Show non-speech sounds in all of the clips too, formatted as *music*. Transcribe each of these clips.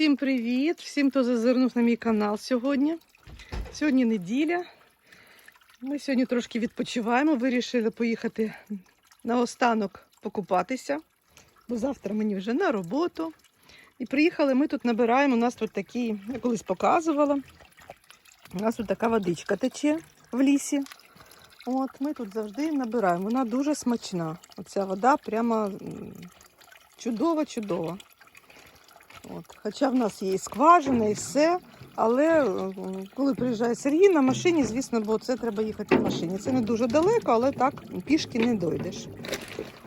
Всім привіт! Всім, хто зазирнув на мій канал сьогодні. Сьогодні неділя. Ми сьогодні трошки відпочиваємо. Вирішили поїхати на останок покупатися, бо завтра мені вже на роботу. І приїхали, ми тут набираємо. У нас тут такі, я колись показувала. У нас тут така водичка тече в лісі. От ми тут завжди набираємо. Вона дуже смачна. Оця вода прямо чудова-чудова. От. Хоча в нас є і скважина, і все. Але е, коли приїжджає Сергій на машині, звісно, бо це треба їхати на машині. Це не дуже далеко, але так пішки не дойдеш.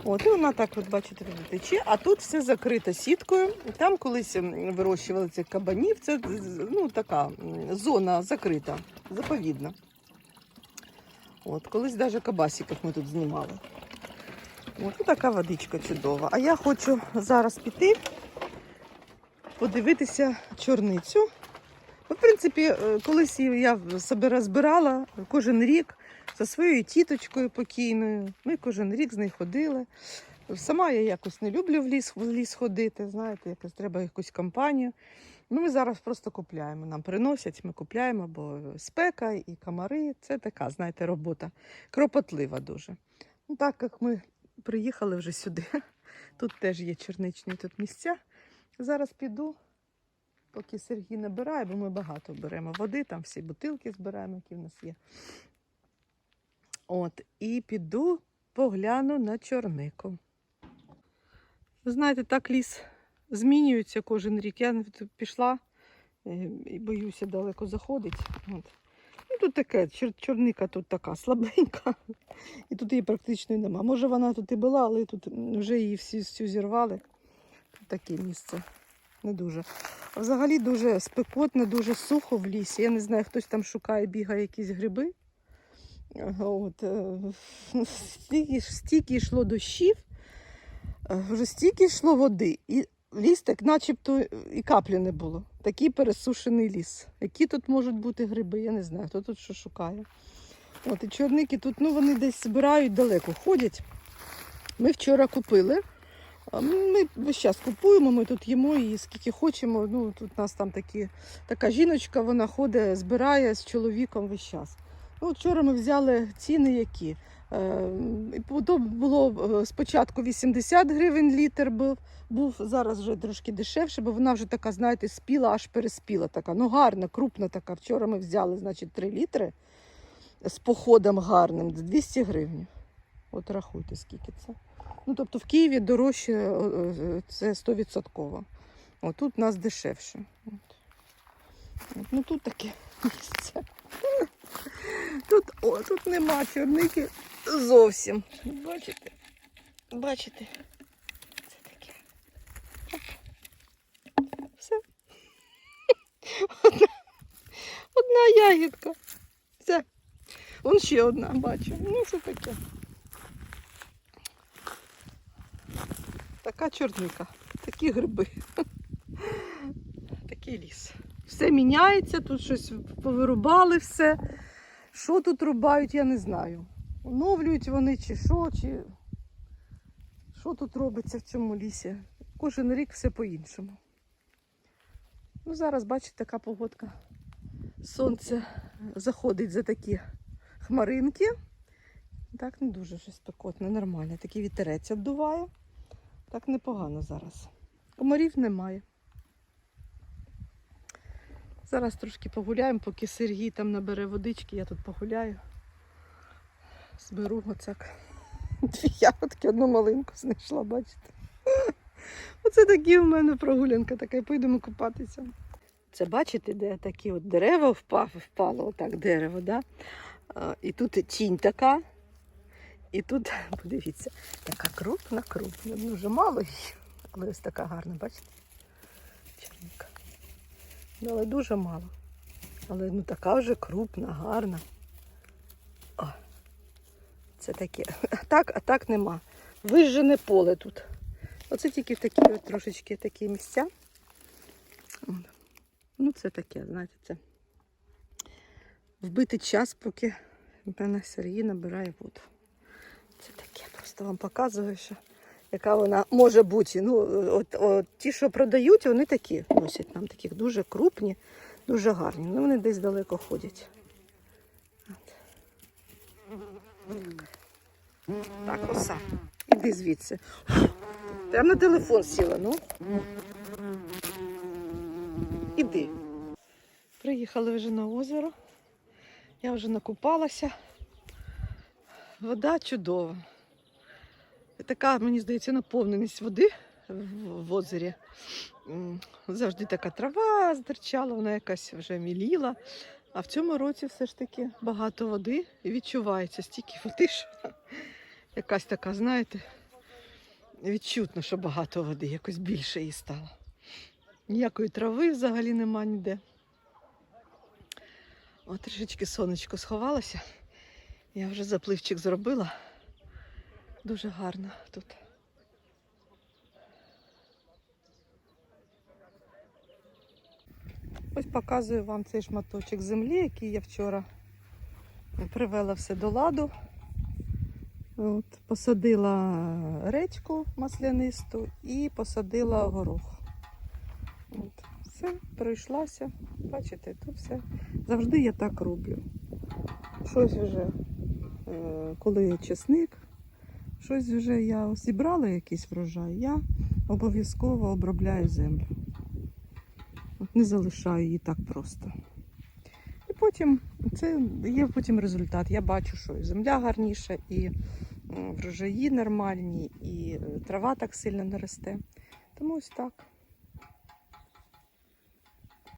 От, і вона так, от бачите, тече, а тут все закрито сіткою. Там колись вирощували цих кабанів. Це ну, така зона закрита, заповідна. От, колись навіть кабасиків ми тут знімали. От така водичка чудова. А я хочу зараз піти подивитися чорницю. В принципі, е, колись я себе розбирала кожен рік за своєю тіточкою покійною. Ми кожен рік з нею ходили. Сама я якось не люблю в ліс, в ліс ходити, знаєте, якось треба якусь компанію. Ну, ми зараз просто купляємо. Нам приносять, ми купляємо, бо спека і комари це така, знаєте, робота кропотлива дуже. Ну, так як ми приїхали вже сюди, *laughs* тут теж є черничні тут місця. Зараз піду, поки Сергій набирає, бо ми багато беремо води, там всі бутилки збираємо, які в нас є. От, і піду погляну на чорнику. Знаєте, так ліс змінюється кожен рік. Я пішла е, і боюся далеко заходить. От. І тут таке, чор- чорника тут така слабенька. І тут її практично нема. Може вона тут і була, але тут вже її всі всю зірвали. Таке місце. Не дуже. Взагалі дуже спекотно, дуже сухо в лісі. Я не знаю, хтось там шукає, бігає якісь гриби. От, е, стільки, стільки йшло дощів, е, вже стільки йшло води, і ліс так начебто і каплі не було. Такий пересушений ліс. Які тут можуть бути гриби, я не знаю, хто тут що шукає. От, і чорники тут, ну вони десь збирають далеко, ходять. Ми вчора купили. Ми весь час купуємо, ми тут їмо і скільки хочемо. Ну, тут у нас там такі, така жіночка, вона ходить, збирає з чоловіком весь час. Ну, вчора ми взяли ціни які. Е, то було е, спочатку 80 гривень літр був, був, зараз вже трошки дешевше, бо вона вже така, знаєте, спіла, аж переспіла така. Ну, гарна, крупна така. Вчора ми взяли, значить, 3 літри з походом гарним, 200 гривень. От рахуйте, скільки це. Ну, тобто в Києві дорожче е, е, це 100%. От тут у нас дешевше. От. Ну тут таке *laughs* місце. Тут, о, тут нема чорники зовсім. Бачите? Бачите? Це таке. Оп. Все. *laughs* Одна, одна ягідка. Все. Вон ще одна бачу. Ну, що таке? Така чорника, такі гриби. Такий ліс. Все міняється, тут щось повирубали все. Що тут рубають, я не знаю. Оновлюють вони чи що, чи що тут робиться в цьому лісі. Кожен рік все по-іншому. Ну, зараз, бачите, така погодка. Сонце заходить за такі хмаринки. Так не дуже щось спекотно, нормально. Такий вітерець обдуває. Так непогано зараз. Комарів немає. Зараз трошки погуляємо, поки Сергій там набере водички, я тут погуляю. Зберу оцяк. *laughs* Дві ягодки, одну малинку знайшла, бачите? *laughs* Оце такі у мене прогулянка така, поїдемо купатися. Це бачите, де такі от дерева впав, впало, отак дерево, да? І тут тінь така. І тут, *laughs* подивіться, така крупна, крупна. Ну, вже мало її, але ось така гарна, бачите? Черніка. Ну, але дуже мало. Але ну така вже крупна, гарна. О, це таке. *laughs* А так, а так нема. Вижжене поле тут. Оце тільки в такі от трошечки такі місця. Ну, це таке, знаєте, це вбити час, поки мене Сергій набирає воду. Просто вам показую, що яка вона може бути. Ну, от, от, ті, що продають, вони такі носять нам таких дуже крупні, дуже гарні. Ну, вони десь далеко ходять. Так, оса. Іди звідси. Прямо на телефон сіла, ну. Іди. Приїхали вже на озеро. Я вже накупалася. Вода чудова. Така, мені здається, наповненість води в, озері. Завжди така трава здерчала, вона якась вже міліла. А в цьому році все ж таки багато води і відчувається стільки води, що *laughs* якась така, знаєте, відчутно, що багато води, якось більше її стало. Ніякої трави взагалі нема ніде. От трішечки сонечко сховалося. Я вже запливчик зробила. Дуже гарно тут. Ось показую вам цей шматочок землі, який я вчора привела все до ладу. От, посадила речку маслянисту і посадила горох. От, все, пройшлася. Бачите, тут все. Завжди я так роблю. Щось вже, е, коли чесник, щось вже я зібрала якийсь врожай, я обов'язково обробляю землю. От не залишаю її так просто. І потім це є потім результат. Я бачу, що і земля гарніша, і врожаї нормальні, і е, трава так сильно не росте. Тому ось так.